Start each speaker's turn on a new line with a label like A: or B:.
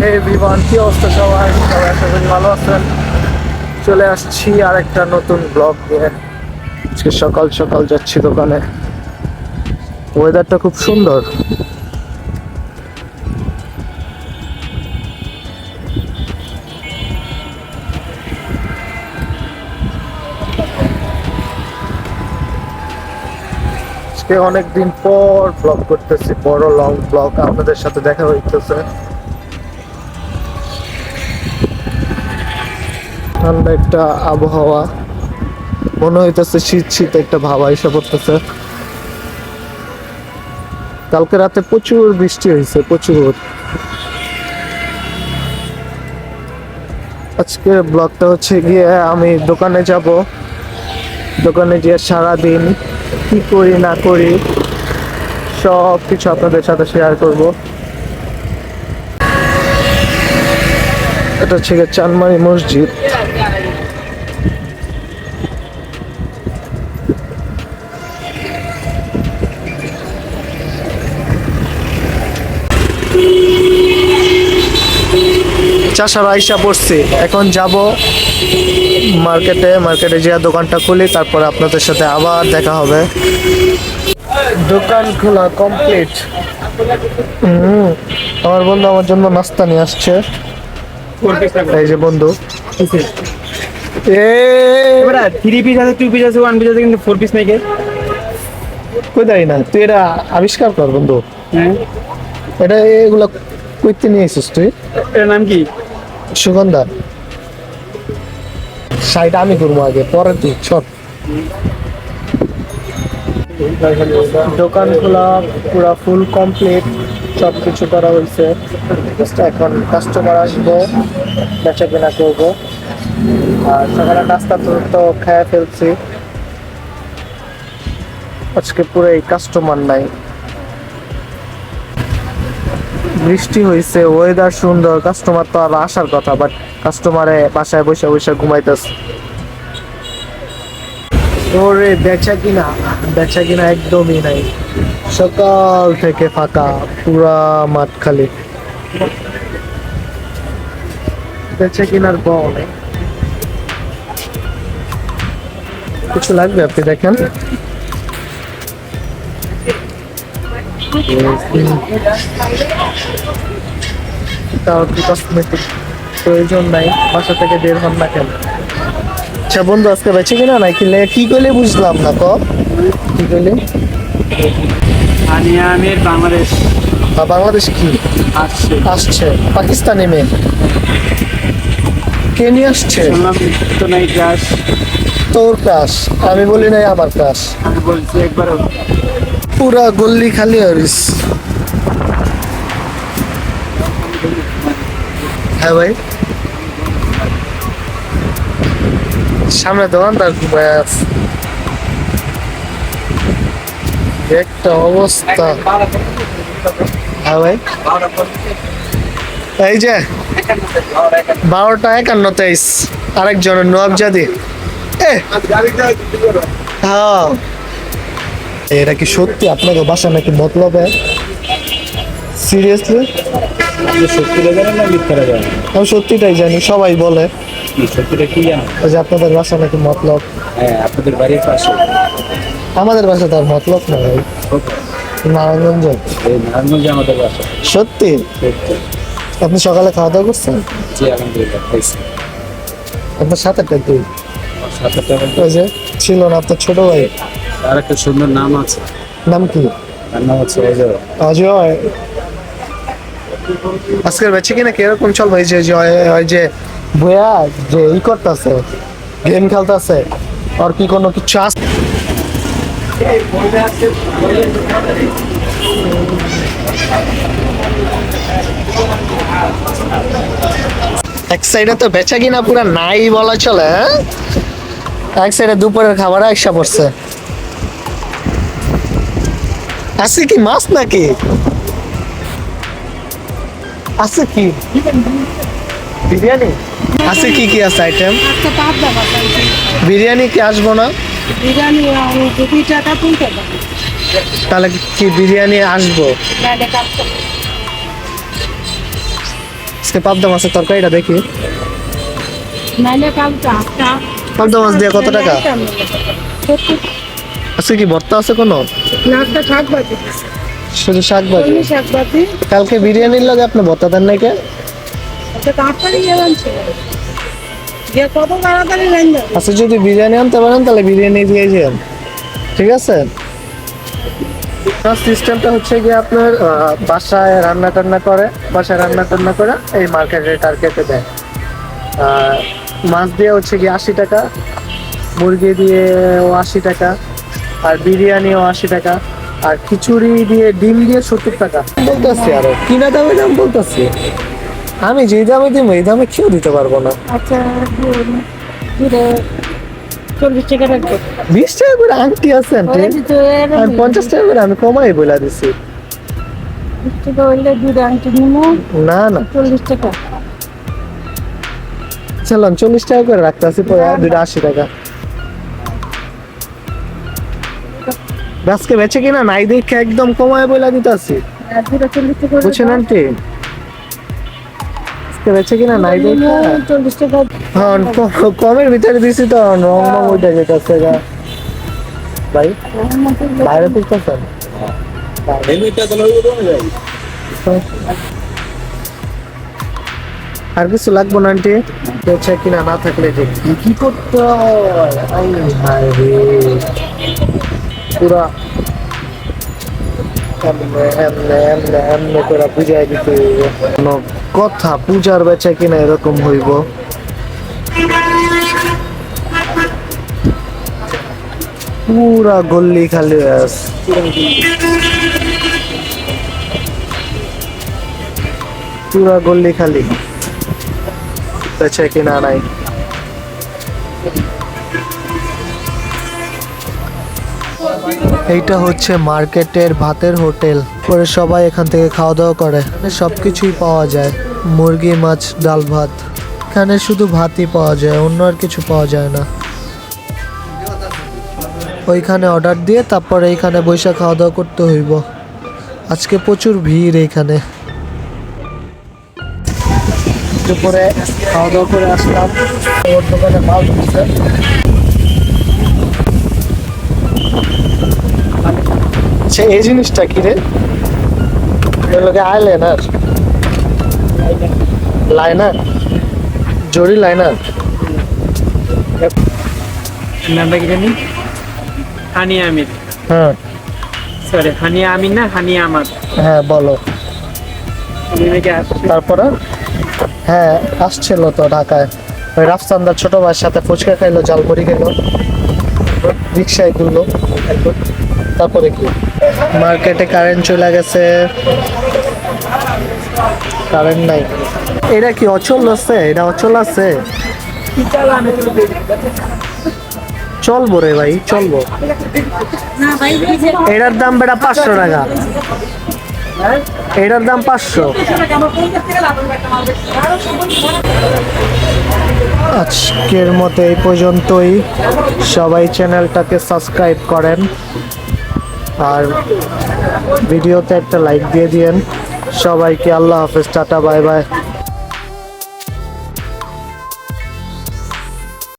A: হে বিমান কি অবস্থা সবাই? সবাই ভালো আছেন। চলে আসছি আর একটা নতুন ব্লগ নিয়ে। আজকে সকাল সকাল যাচ্ছি দোকানে। ওয়েদারটা খুব সুন্দর। আজকে অনেকদিন পর ব্লগ করতেছি, বড় লং ব্লগ আপনাদের সাথে দেখা হইতেছে। ঠান্ডা একটা আবহাওয়া, মনে হইতেছে শীত শীত একটা ভাবা এসে পড়তেছে। কালকে রাতে প্রচুর বৃষ্টি হয়েছে প্রচুর। আজকে ব্লগটা হচ্ছে গিয়ে আমি দোকানে যাব। দোকানে গিয়ে সারাদিন কি করি না করি সব কিছু আপনাদের সাথে শেয়ার করব। এটা হচ্ছে চানমারি মসজিদ। চাষার আইসা পড়ছি এখন যাব মার্কেটে মার্কেটে যে দোকানটা খুলি তারপরে আপনাদের সাথে আবার দেখা হবে। দোকান খোলা কমপ্লিট হুম আমার বন্ধু আমার জন্য নাস্তা নিয়ে আসছে। এই যে বন্ধু। এ
B: থ্রি পিস আছে টু পিস আছে ওয়ান পিস আছে কিন্তু ফোর পিস নাই কে?
A: কই দাঁড়ি না তুই এটা আবিষ্কার কর বন্ধু। এটা এগুলা কইতে নিয়ে এসিস তুই?
B: এটার নাম কি?
A: সুগন্ধা। সাইড আমি করব আগে পরে তুই ছোট দোকান খোলা পুরা ফুল কমপ্লিট সব কিছু করা হয়েছে এখন কাস্টমার আসব, বেচা কেনা করব। আর সকালে নাস্তা তো খেয়ে ফেলছি। আজকে পুরো এই কাস্টমার নাই। বৃষ্টি হয়েছে ওয়েদার সুন্দর কাস্টমার তো আর আসার কথা বাট কাস্টমারে বাসায় বসে বসে ঘুমাইতেছে। ওরে, বেচা কিনা? বেচা কিনা একদমই নাই। সকাল থেকে ফাঁকা, পুরা মাঠ খালি। বেচা কিনার বউ নেই। কিছু লাগবে আপনি দেখেন? তাও কি কসমেটিক প্রয়োজন নাই বাসা থেকে বের হন না কেন? আচ্ছা বন্ধু আজকে বেঁচে কিনা নাই? কি কি করলে বুঝলাম না ক কি করলে?
B: আনিয়া আমির বাংলাদেশ।
A: বাংলাদেশ কি?
B: আসছে।
A: আসছে। পাকিস্তানি মেয়ে। কে নিয়ে আসছে?
B: শুনলাম তো নাই ক্লাস
A: তোর ক্রাশ আমি বলি নাই আমার ক্রাশ
B: আমি বলছি একবার
A: পুরা গল্লি খালি হরিস হ্যাঁ ভাই। সামনে দোকানদার ঘুমায় আছে। একটা অবস্থা। হ্যাঁ ভাই। এই যে, বারোটা একান্ন তেইশ আরেকজনের নোয়াবজাদি এ হ্যাঁ। এটা কি সত্যি? আপনাকে বাসা নাকি মতলবে সিরিয়াসলি আমি সত্যিটাই জানি সবাই বলে।
B: সত্যিটা কি
A: ওই যে আপনাদের বাসা নাকি মতলব?
B: হ্যাঁ আপনাদের বাড়ির পাশে।
A: আমাদের বাসা তার মতলব না ভাই। নারায়ণগঞ্জ।
B: এই নারায়ণগঞ্জে আমাদের বাসা।
A: সত্যি? আপনি সকালে খাওয়া দাওয়া করছেন?
B: জি আলহামদুলিল্লাহ খাইছি।
A: আপনার সাথে দুই।
B: সাত আটটা
A: ওই যে ছিল না আপনার ছোট ভাই?
B: আর একটা সুন্দর নাম আছে।
A: নাম কি?
B: তার নাম হচ্ছে অজয়।
A: অজয়? আজকের বেঁচে কিনা কীরকম চলবে এই যে যে ওই- যে ই করতেছে গেম খেলতেছে আর কি কোনো কিছু এক সাইডে তো বেচা কিনা পুরা নাই বলা চলে হ্যাঁ? এক সাইডে দুপুরের খাবার আসা পড়ছে। আছে কি মাছ নাকি? আছে কি? বিরিয়ানি? আছে কি কি আছে আইটেম বিরিয়ানি কি আসব না? তাহলে কি বিরিয়ানি আসব? পাবদা মাছের তরকারিটা দেখি। পাবদা মাছ দিয়ে কত টাকা? আজকে কি ভর্তা আছে কোনো?
C: নাচটা শাক বাজি
A: শুধু শাক ভাজি
C: শাক বাজি
A: কালকে বিরিয়ানির লগে আপনি ভর্তা দেন নাই কে?
C: তাড়াতাড়ি গেলাম ছিল যে কত তাড়াতাড়ি লাইন যাবে
A: আচ্ছা যদি বিরিয়ানি আনতে পারেন তাহলে বিরিয়ানি দিয়ে যান। ঠিক আছে? সিস্টেমটা হচ্ছে গিয়ে আপনার বাসায় রান্না টান্না করে বাসায় রান্না টান্না করে এই মার্কেটে টার্গেটে দেয়। মাছ দিয়ে হচ্ছে গিয়ে আশি টাকা মুরগি দিয়েও আশি টাকা। আর বিরিয়ানিও আশি টাকা। আর খিচুড়ি দিয়ে ডিম দিয়ে সত্তর টাকা। বলতেছি আরও। কিনা দামে দাম বলতেছি? আমি যে দামে দিব এই দামে কেউ দিতে পারব না।
C: আচ্ছা চল্লিশ টাকা রাখবে।
A: বিশ টাকা করে আংটি আছে আন্টি। আর পঞ্চাশ টাকা করে আমি কমাই বলে দিছি। না না।
C: চল্লিশ টাকা।
A: চলুন চল্লিশ টাকা করে রাখতেছি পরে আর দুইটা আশি টাকা। আজকে বেচে কিনা? নাই দেখে একদম কমায়
C: টাকা হলে
A: বুঝছেন আন্টি? কিনা? নাই কমের ভিতরে আর কিছু লাগবো না আন্টি? বেচে কিনা না থাকলে কি করতে কথা পূজার বেচা কিনা এরকম হইব। পুরা গল্লি খালি পুরা গল্লি খালি। বেচা কিনা নাই। এইটা হচ্ছে মার্কেটের ভাতের হোটেল। পরে সবাই এখান থেকে খাওয়া দাওয়া করে। সব কিছুই পাওয়া যায়। মুরগি, মাছ, ডাল, ভাত। এখানে শুধু ভাতই পাওয়া যায়, অন্য আর কিছু পাওয়া যায় না। ওইখানে অর্ডার দিয়ে তারপরে এইখানে বৈশা খাওয়া দাওয়া করতে হইব। আজকে প্রচুর ভিড় এইখানে। খাওয়া দাওয়া করে আসলাম। আচ্ছা এই জিনিসটা কি রে? লোকে আইলাইনার লাইনার জরি লাইনার
B: নামটা কি জানি? হানিয়া আমির।
A: হ্যাঁ।
B: সরি হানিয়া আমির না হানিয়া আমার।
A: হ্যাঁ বলো। তারপরে? হ্যাঁ আসছিল তো ঢাকায়। ওই রাফসান্দার ছোট ভাইয়ের সাথে ফুচকা খাইলো জালমুড়ি খেলো। রিক্সায় ঘুরলো তারপরে কি? মার্কেটে কারেন্ট চলে গেছে। কারেন্ট নাই। এটা কি অচল আছে? এটা অচল আছে? চলবো রে ভাই চলবো। এটার দাম বেটা পাঁচশো টাকা। এটার দাম পাঁচশো। আজকের মতো এই পর্যন্তই। সবাই চ্যানেলটাকে সাবস্ক্রাইব করেন। আর ভিডিওতে একটা লাইক দিয়ে দিয়েন। সবাইকে আল্লাহ হাফেজ, টাটা, বাই বাই।